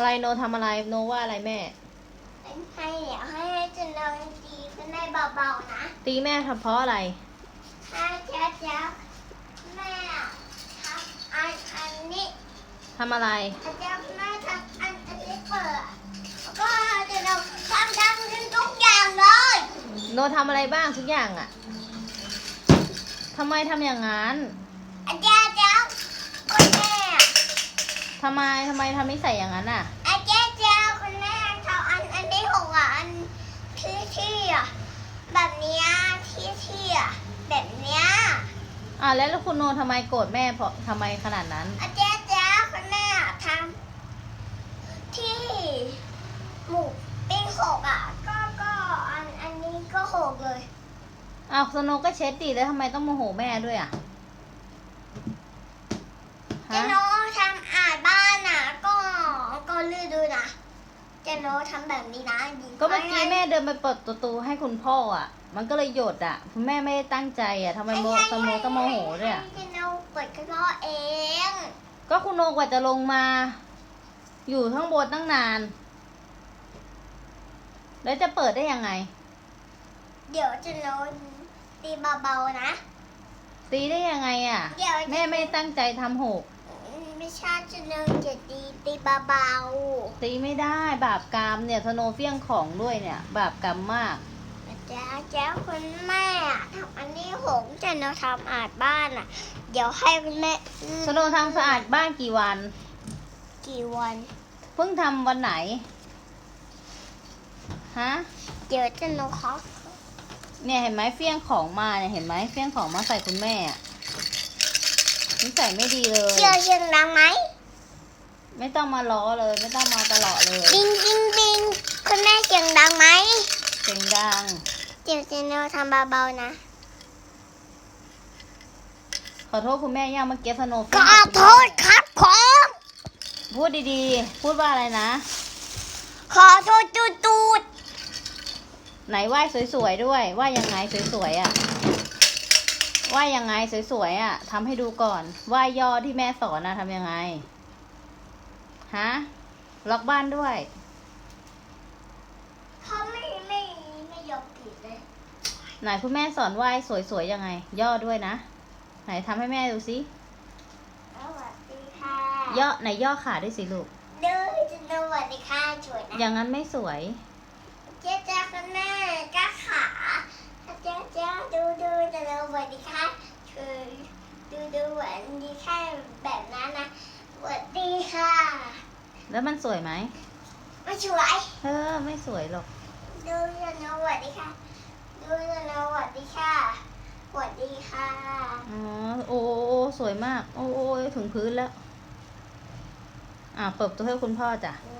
อะไรโนทำอะไรโนว่าอะไรแม่ ให้เดี๋ยวให้จะนอนดีก็ได้เบาๆนะ ตีแม่ทำเพราะอะไร ถ้าเจ๊เจ๊แม่ทำอันอันนี้ทำอะไรอาจาแม่ทำอันอันนี้เปิดก็จะเราทำทำขึ้นทุกอย่างเลยโนทำอะไรบ้างทุกอย่างอะทำไมทำอย่างนั้น ทำไมทำไมทำนิสัยอย่างนั้นอะอาจารย์เจ้าคุณแม่ทำอันอันที่หกอะอันที่ที่อะแบบเนี้ยที่ที่อะแบบเนี้ยอะแล้วคุณโนทำไมโกรธแม่เพราะทำไมขนาดนั้นอาจารย์เจ้าคุณแม่ทำที่หมูปิ้งหกอะก็ก็อันอันนี้ก็หกเลยอ้าวสโนก็เช็ดดีแล้วทำไมต้องโมโหแม่ด้วยอะ เจ ฮะ โนทำอาดบ้านน่ะ ก็ก็ลื่นดูนะ เจโนทำแบบนี้นะยิงก็เมื่อกี้แม่เดินไปเปิดประตูให้คุณพ่ออะมันก็เลยหยดอะคุณแม่ไม่ได้ตั้งใจอะทำไมโมสโนต้องโมโหด้วยอะให้เจโนเปิดกระรอกเอง ก็คุณโนกว่าจะลงมา อยู่ข้างบนตั้งนาน แล้วจะเปิดได้ยังไง เดี๋ยวเจโนตีเบาๆนะตีได้ยังไงอะเดี๋ยวแม่ไม่ได้ตั้งใจทำหก ไม่ใช่เจโนจะตีตีเบาตีไม่ได้บาปกรรมเนี่ยสโนเฟี้ยงของด้วยเนี่ย บาปกรรมมาก ๆจ้าเจ้าคุณแม่ทำอันนี้หงเจโนทำอาดบ้านอะ เดี๋ยวให้คุณแม่สโนทำสะอาดบ้านกี่วัน กี่วัน เพิ่งทำวันไหน ฮะ เดี๋ยวเจโนขอเนี่ยเห็นไหมเฟี้ยงของมาเนี่ยเห็นไหมเฟี้ยงของมาใส่คุณแม่อะ นิสัยไม่ดีเลย เชื่อเสียงดังไหม ไม่ต้องมาล้อเลย ไม่ต้องมาตลอดเลยบิงบิงบิงคุณแม่เสียงดังไหมเสียงดังเดี๋ยวเจโนทำเบาๆนะ ขอโทษคุณแม่ย่าเมื่อกี้สโนขเฟี้ยงอโทษครับผมพูดดีๆ พูดว่าอะไรนะ ขอโทษตูดตูดไหนไหว้สวยๆด้วยว่ายังไงสวยๆอะ ว่ายังไงสวยๆอะทำให้ดูก่อนไหว้ย่อที่แม่สอนนะทำยังไงฮะล็อกบ้านด้วยเขาไม่ไม่ไม่ยอมผิดเลยไหนคุณแม่สอนไหว้สวยๆยังไง ย่อด้วยนะ ไหนทำให้แม่ดูสิสวัสดีค่ะย่อไหนย่อขาด้วยสิลูกเดินจะสวัสดีค่ะช่วยนะอย่างนั้นไม่สวย เจ๊จ้าคุณแม่ก้าขาเจ๊จ้าดูดูจะสวัสดีค่ะช่วยดูดูสวัสดีค่ะแบบนั้นนะสวัสดีค่ะ แล้วมันสวยไหมไม่ช่วยเออไม่สวยหรอก ดูจะสวัสดีค่ะ ดูจะสวัสดีค่ะสวัสดีค่ะ อ๋อ โอ้โอ้โอ้สวยมากโอ้โอ้ถึงพื้นแล้ว อ่าเปิดประตัวให้คุณพ่อจ้ะอื